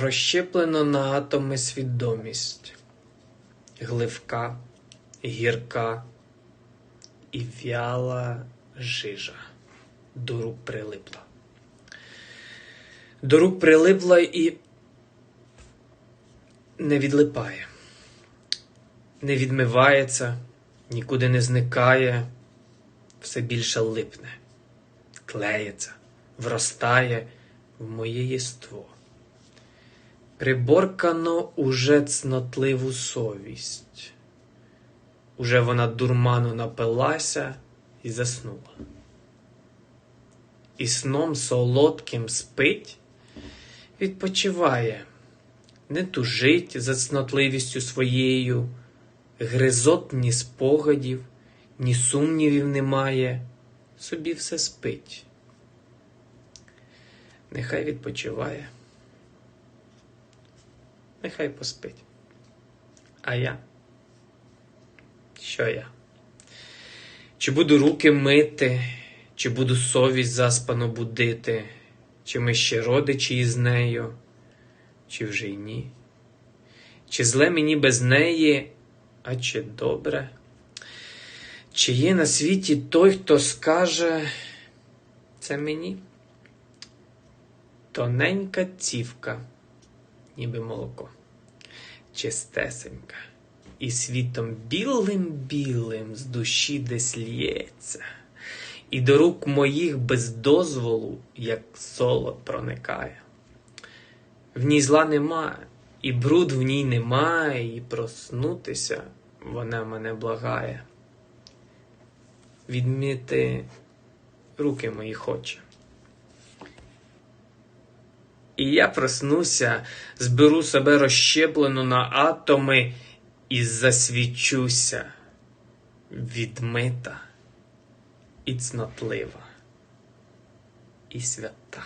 Розщеплено на атоми свідомість, гливка, гірка і в'яла жижа до рук прилипла. До рук прилипла і не відлипає, не відмивається, нікуди не зникає, все більше липне, клеїться, вростає в моє єство. Приборкано уже цнотливу совість. Уже вона дурману напилася і заснула. І сном солодким спить, відпочиває, не тужить за цнотливістю своєю, гризот ні спогадів, ні сумнівів немає, собі все спить. Нехай відпочиває нехай поспить. А я? Що я? Чи буду руки мити, чи буду совість заспано будити, чи ми ще родичі із нею, чи вже й ні? Чи зле мені без неї, а чи добре? Чи є на світі той, хто скаже це мені? Тоненька цівка ніби молоко, чистесенька, і світом білим-білим з душі десь лється, і до рук моїх без дозволу, як соло проникає. В ній зла нема, і бруд в ній немає, і проснутися вона мене благає. Відміти руки мої хоче. І я проснуся, зберу себе розщеплену на атоми і засвічуся відмита і цнотлива і свята.